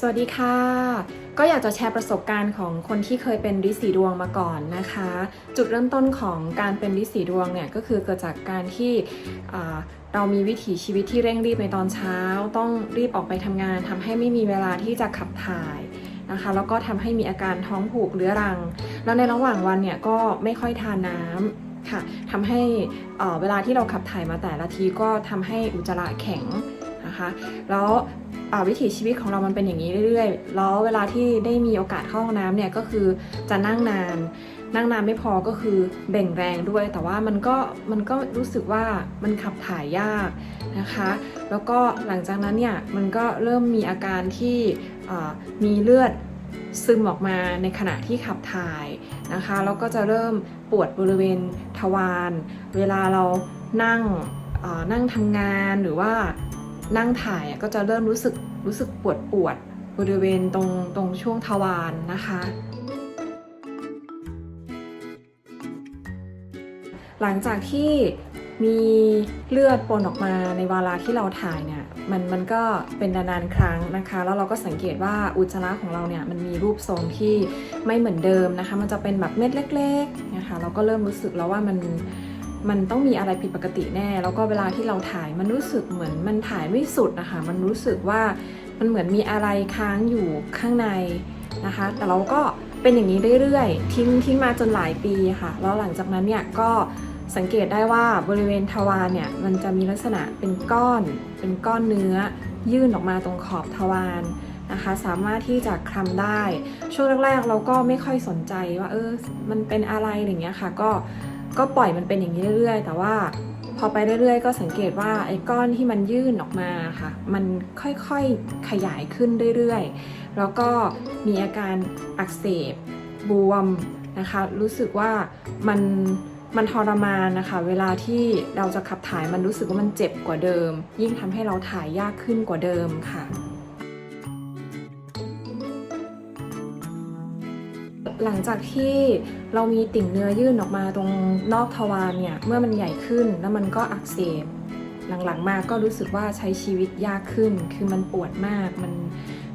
สวัสดีค่ะ ก็อยากจะแชร์ประสบการณ์ของคนที่เคยเป็นริสีดวงมาก่อนนะคะ จุดเริ่มต้นของการเป็นริสีดวงเนี่ยก็คือเกิดจากการที่เรามีวิถีชีวิตที่เร่งรีบในตอนเช้า ต้องรีบออกไปทำงานทำให้ไม่มีเวลาที่จะขับถ่ายนะคะแล้วก็ทำให้มีอาการท้องผูกเรื้อรัง แล้วในระหว่างวันเนี่ยก็ไม่ค่อยทานน้ำค่ะทำให้เวลาที่เราขับถ่ายมาแต่ละทีก็ทำให้อุจจาระแข็งนะคะ แล้ว วิถีชีวิตของเรามันเป็นอย่างนี้เรื่อยๆ แล้วเวลาที่ได้มีโอกาสเข้าห้องน้ำเนี่ยก็คือจะนั่งนาน นั่งนานไม่พอก็คือเบ่งแรงด้วย แต่ว่ามันก็มันก็รู้สึกว่ามันขับถ่ายยากนะคะ แล้วก็หลังจากนั้นเนี่ยมันก็เริ่มมีอาการที่มีเลือดซึมออกมาในขณะที่ขับถ่ายนะคะแล้วก็จะเริ่มปวดบริเวณทวาร เวลาเรานั่งนั่งทำงานหรือว่า นั่งถ่ายก็จะเริ่มรู้สึกรู้สึกปวดปวดบริเวณตรงตรงช่วงทวารนะคะ หลังจากที่มีเลือดปนออกมาในเวลาที่เราถ่ายเนี่ยมันมันก็เป็นนานๆครั้งนะคะ แล้วเราก็สังเกตว่าอุจจาระของเราเนี่ยมันมีรูปทรงที่ไม่เหมือนเดิมนะคะ มันจะเป็นแบบเม็ดเล็กๆนะคะเราก็เริ่มรู้สึกแล้วว่ามัน มันต้องมีอะไรผิดปกติแน่ แล้วก็เวลาที่เราถ่ายมันรู้สึกเหมือนมันถ่ายไม่สุดนะคะ มันรู้สึกว่ามันเหมือนมีอะไรค้างอยู่ข้างในนะคะ แต่เราก็เป็นอย่างนี้เรื่อยๆ ทิ้งทิ้งมาจนหลายปีค่ะ แล้วหลังจากนั้นเนี่ยก็สังเกตได้ว่าบริเวณทวารเนี่ยมันจะมีลักษณะเป็นก้อน เป็นก้อนเนื้อ ยื่นออกมาตรงขอบทวารนะคะ สามารถที่จะคลำได้ ช่วงแรกๆเราก็ไม่ค่อยสนใจว่าเออมันเป็นอะไรอย่างเงี้ยค่ะ ก็ ก็ปล่อยมันเป็นอย่างนี้เรื่อย ๆ แต่ว่าพอไปเรื่อย ๆ ก็สังเกตว่าไอ้ก้อนที่มันยื่นออกมาค่ะ มันค่อยๆขยายขึ้นเรื่อยๆ แล้วก็มีอาการอักเสบบวมนะคะ รู้สึกว่ามันมันทรมานนะคะ เวลาที่เราจะขับถ่ายมันรู้สึกว่ามันเจ็บกว่าเดิม ยิ่งทำให้เราถ่ายยากขึ้นกว่าเดิมค่ะ หลังจากที่เรามีติ่งเนื้อยื่นออกมาตรงนอกทวารเนี่ยเมื่อมันใหญ่ขึ้นแล้วมันก็อักเสบหลังๆมาก็รู้สึกว่าใช้ชีวิตยากขึ้น คือมันปวดมากมัน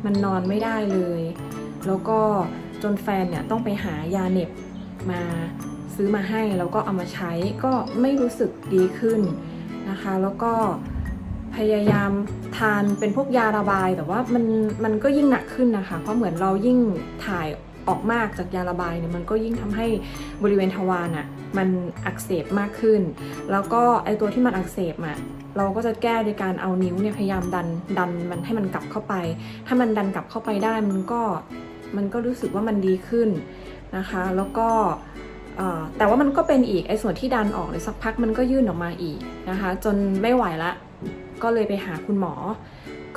มันนอนไม่ได้เลย แล้วก็จนแฟนเนี่ยต้องไปหายาเหน็บมาซื้อมาให้แล้วก็เอามาใช้ก็ไม่รู้สึกดีขึ้นนะคะ แล้วก็พยายามทานเป็นพวกยาระบายแต่ว่ามันมันก็ยิ่งหนักขึ้นนะคะ เพราะเหมือนเรายิ่งถ่าย ออกมากจากยาระบายเนี่ยมันก็ยิ่งทำให้บริเวณทวารอะมันอักเสบมากขึ้น แล้วก็ไอตัวที่มันอักเสบอะเราก็จะแก้โดยการเอานิ้วเนี่ยพยายามดันดันมันให้มันกลับเข้าไป ถ้ามันดันกลับเข้าไปได้มันก็มันก็รู้สึกว่ามันดีขึ้นนะคะ แล้วก็แต่ว่ามันก็เป็นอีกไอ้ส่วนที่ดันออกเลยสักพักมันก็ยื่นออกมาอีกนะคะ จนไม่ไหวละ ก็เลยไปหาคุณหมอ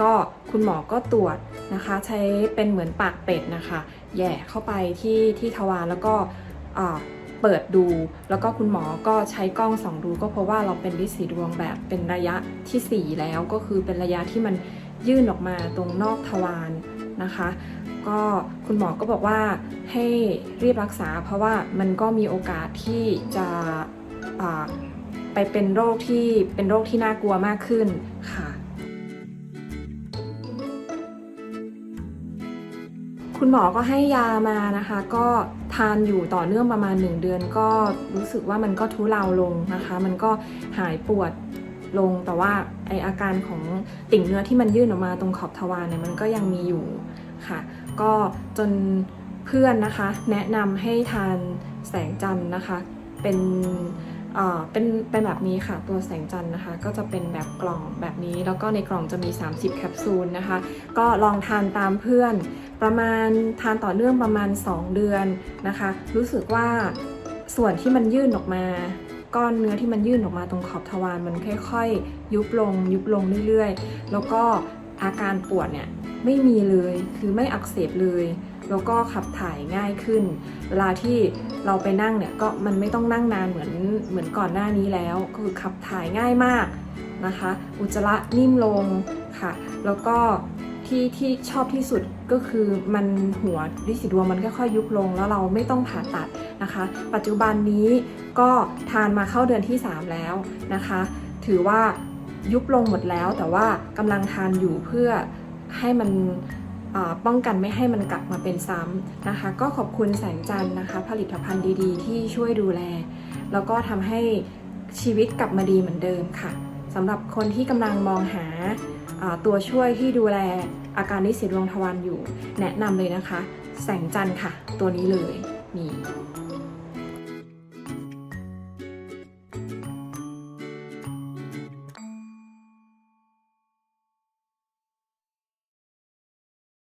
ก็คุณหมอก็ตรวจนะคะ ใช้เป็นเหมือนปากเป็ดนะคะ แย่เข้าไปที่ที่ทวารแล้วก็เปิดดู แล้วก็คุณหมอก็ใช้กล้องส่องดูก็เพราะว่าเราเป็นลิสีดวงแบบเป็นระยะทีสี่ 4 แล้วก็คือเป็นระยะที่มันยื่นออกมาตรงนอกทวารนะคะ ก็คุณหมอก็บอกว่าให้รีบรักษา เพราะว่ามันก็มีโอกาสที่จะไปเป็นโรคที่เป็นโรคที่น่ากลัวมากขึ้นค่ะ คุณหมอก็ให้ยามานะคะ ก็ทานอยู่ต่อเนื่องประมาณ 1 เดือน ก็รู้สึกว่ามันก็ทุเลาลงนะคะ มันก็หายปวดลงแต่ว่าไออาการของติ่งเนื้อที่มันยื่นออกมาตรงขอบทวารเนี่ยมันก็ยังมีอยู่ค่ะ ก็จนเพื่อนนะคะ แนะนำให้ทานแสงจันทร์นะคะ เป็น เป็นเป็นแบบนี้ค่ะตัวแสงจันทร์นะคะ ก็จะเป็นแบบกล่องแบบนี้ แล้วก็ในกล่องจะมี 30 แคปซูลนะคะ ก็ลองทานตามเพื่อน ประมาณทานต่อเนื่องประมาณ 2 เดือนนะคะ รู้สึกว่าส่วนที่มันยื่นออกมาก้อนเนื้อที่มันยื่นออกมาตรงขอบทวารมันค่อยๆ ยุบลง ยุบลงเรื่อยๆ แล้วก็อาการปวดเนี่ยไม่มีเลยคือไม่อักเสบเลย แล้วก็ขับถ่ายง่ายขึ้น เวลาที่เราไปนั่งเนี่ยก็มันไม่ต้องนั่งนานเหมือนเหมือนก่อนหน้านี้แล้ว ก็คือขับถ่ายง่ายมากนะคะ อุจจาระนิ่มลงค่ะ แล้วก็ที่ที่ชอบที่สุดก็คือมันหัวดิสิดวงมันค่อยๆยุบลง แล้วเราไม่ต้องผ่าตัดนะคะ ปัจจุบันนี้ก็ทานมาเข้าเดือนที่ 3 แล้วนะคะ ถือว่ายุบลงหมดแล้วแต่ว่ากำลังทานอยู่เพื่อให้มัน ป้องกันไม่ให้มันกลับมาเป็นซ้ำนะคะ ก็ขอบคุณแสงจันทร์นะคะ ผลิตภัณฑ์ดีๆ ที่ช่วยดูแล แล้วก็ทำให้ชีวิตกลับมาดีเหมือนเดิมค่ะสำหรับคนที่กำลังมองหาตัวช่วยที่ดูแลอาการนิสิตดวงทวารอยู่ แนะนำเลยนะคะ แสงจันทร์ค่ะ ตัวนี้เลยนี่